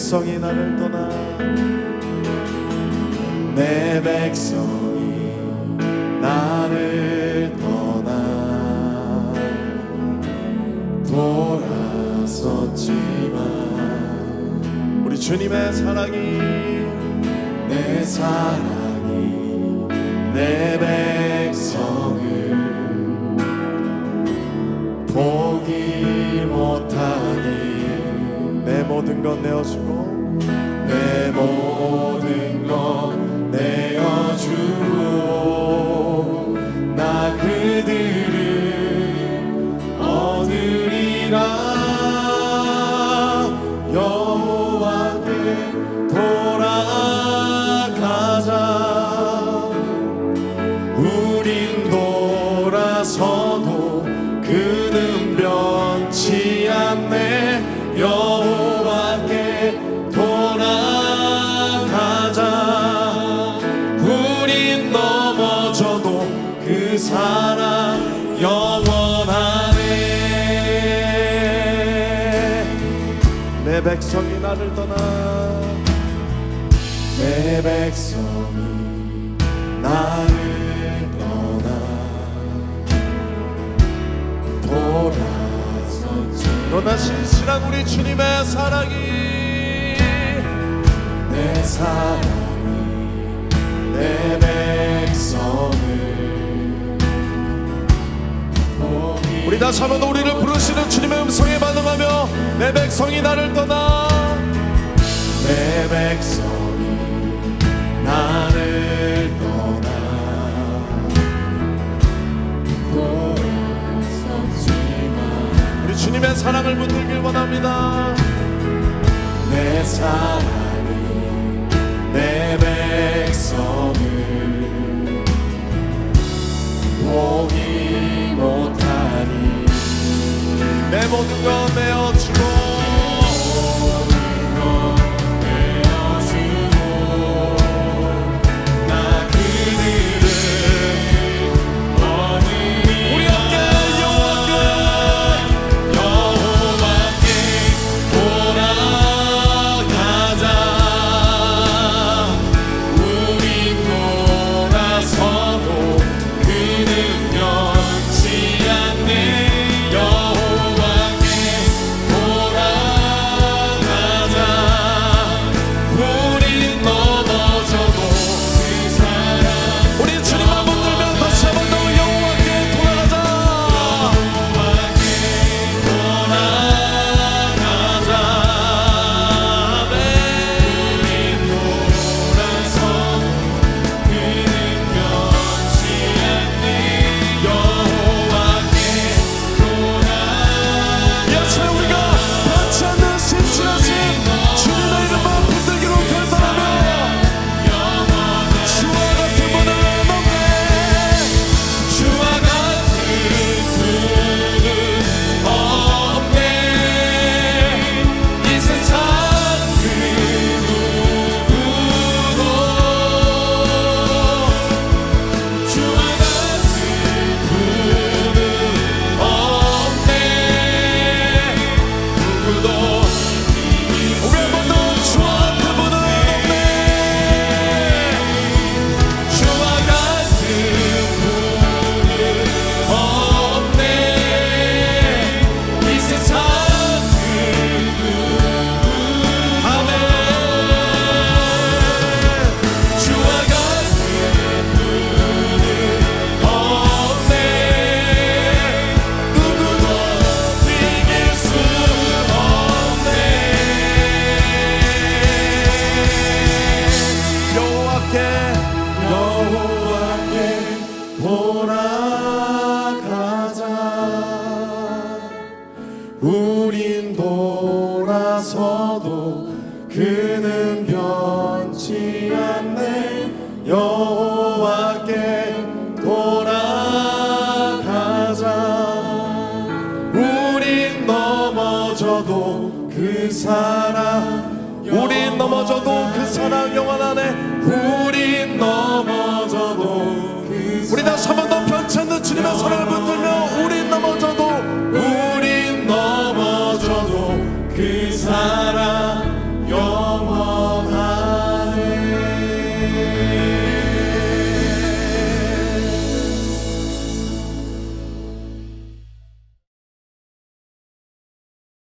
백성이 나를 떠나 내 백성이 나를 떠나 돌아섰지만 우리 주님의 사랑이 내 사랑이 내 백성을 내 모든 것 내어주고 내 모든 것 내 백성이 나를 떠나 내 백성이 나를 떠나 돌아섰지. 너나 신실한 우리 주님의 사랑이 내 사랑이 내 백성을 우리 다시 한번 우리를 부르시는 주님의 음성에 반응하며 내 백성이 나를 떠나. 내 백성이 나를 떠나. 돌아섰지만 우리 주님의 사랑을 붙들길 원합니다. 내 사랑이 내 백성을 보기 못하니. 내 모든 것 내어 나서도 그는 변치 않네. 여호와께 돌아가자. 우린 넘어져도 그 사랑 우린 넘어져도 그 사랑 영원하네 우린 넘어져도 그 우리 다시 한번 더 편찮는 주님의 사랑을